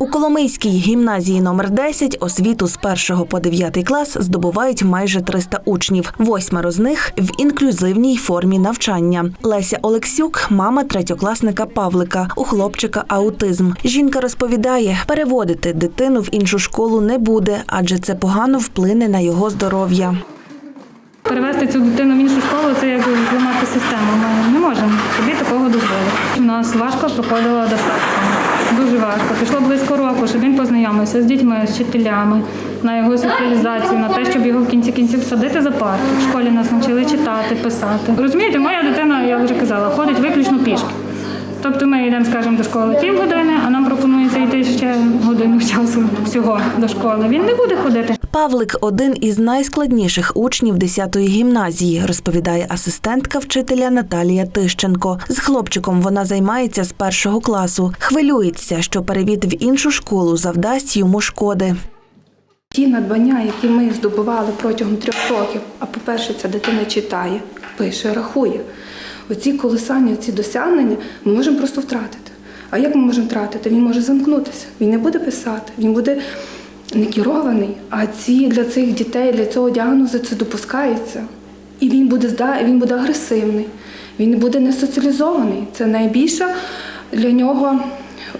У Коломийській гімназії номер 10 освіту з 1 по 9 клас здобувають майже 300 учнів. Восьмеро з них в інклюзивній формі навчання. Леся Олексюк, мама третьокласника Павлика. У хлопчика аутизм. Жінка розповідає, переводити дитину в іншу школу не буде, адже це погано вплине на його здоров'я. Перевести цю дитину в іншу школу це як зламати систему. Ми не можемо собі такого дозволити. У нас важко проходила адаптація. Дуже важко. Пішло близько року, щоб він познайомився з дітьми, з вчителями, на його соціалізацію, на те, щоб його в кінці кінців садити за парти. В школі нас навчили читати, писати. Розумієте, моя дитина, Тобто ми йдемо, скажімо, до школи півгодини, а нам пропонується йти ще годину часу всього до школи. Він не буде ходити. Павлик один із найскладніших учнів 10-ї гімназії, розповідає асистентка вчителя Наталія Тищенко. З хлопчиком вона займається з першого класу. Хвилюється, що перевід в іншу школу завдасть йому шкоди. Ті надбання, які ми здобували протягом трьох років, а по-перше, ця дитина читає, пише, рахує. Оці колосальні, ці досягнення ми можемо просто втратити. А як ми можемо втратити? Він може замкнутися, він не буде писати, він буде не керований. А ці для цих дітей, для цього діагнозу це допускається. І він буде він буде агресивний, він буде не соціалізований. Це найбільша для нього,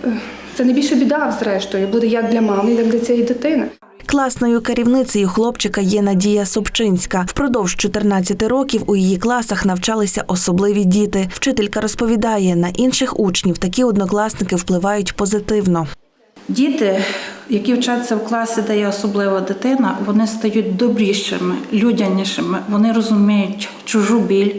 е, це найбільша біда, зрештою, буде як для мами, як для цієї дитини. Класною керівницею хлопчика є Надія Собчинська. Впродовж 14 років у її класах навчалися особливі діти. Вчителька розповідає, на інших учнів такі однокласники впливають позитивно. Діти, які вчаться в класі, де є особлива дитина, вони стають добрішими, людянішими. Вони розуміють чужу біль,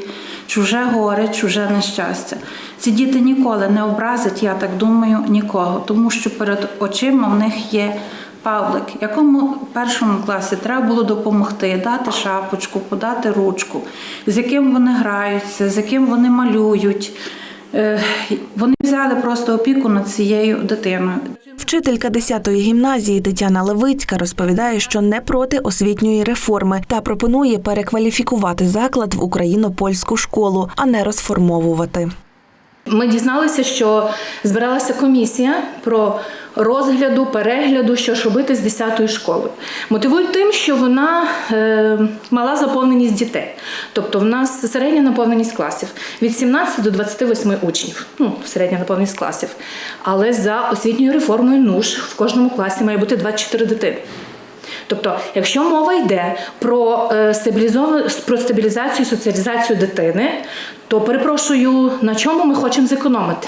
чуже горе, чуже нещастя. Ці діти ніколи не образять, я так думаю, нікого, тому що перед очима в них є Павлик, якому в першому класі треба було допомогти, дати шапочку, подати ручку, з яким вони граються, з яким вони малюють. Е, Вони взяли просто опіку над цією дитиною. Вчителька 10-ї гімназії Тетяна Левицька розповідає, що не проти освітньої реформи та пропонує перекваліфікувати заклад в україно-польську школу, а не розформовувати. Ми дізналися, що збиралася комісія про розгляду, перегляду, що ж робити з 10-ю школою. Мотивують тим, що вона е, мала заповненість дітей. Тобто в нас середня наповненість класів від 17 до 28 учнів. Ну, середня наповненість класів. Але за освітньою реформою НУШ в кожному класі має бути 24 дитини. Тобто, якщо мова йде про е, про стабілізацію і соціалізацію дитини, то перепрошую, на чому ми хочемо зекономити?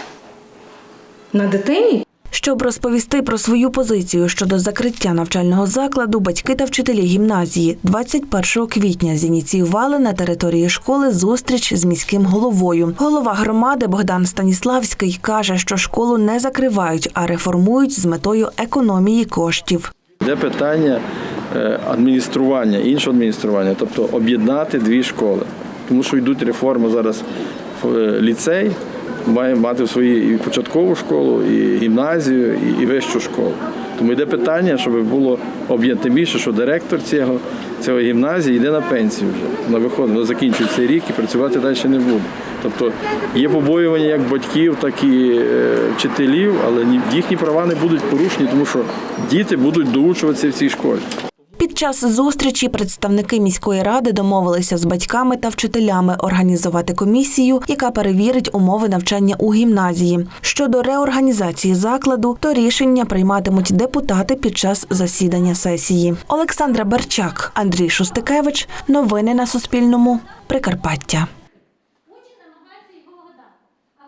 На дитині? Щоб розповісти про свою позицію щодо закриття навчального закладу, батьки та вчителі гімназії 21 квітня зініціювали на території школи зустріч з міським головою. Голова громади Богдан Станіславський каже, що школу не закривають, а реформують з метою економії коштів. Де питання е, адміністрування, іншого адміністрування, тобто об'єднати дві школи. Тому що йдуть реформи зараз в е, ліцей, має мати в своїй і початкову школу, і гімназію, і вищу школу. Тому йде питання, щоб було об'єднати більше, що директор цього, цього гімназії йде на пенсію вже. Вона виходить, вона закінчує цей рік і працювати далі не буде. Тобто є побоювання як батьків, так і е, вчителів, але їхні права не будуть порушені, тому що діти будуть доучуватися в цій школі. Під час зустрічі представники міської ради домовилися з батьками та вчителями організувати комісію, яка перевірить умови навчання у гімназії. Щодо реорганізації закладу, то рішення прийматимуть депутати під час засідання сесії. Олександра Берчак, Андрій Шустикевич. Новини на Суспільному. Прикарпаття.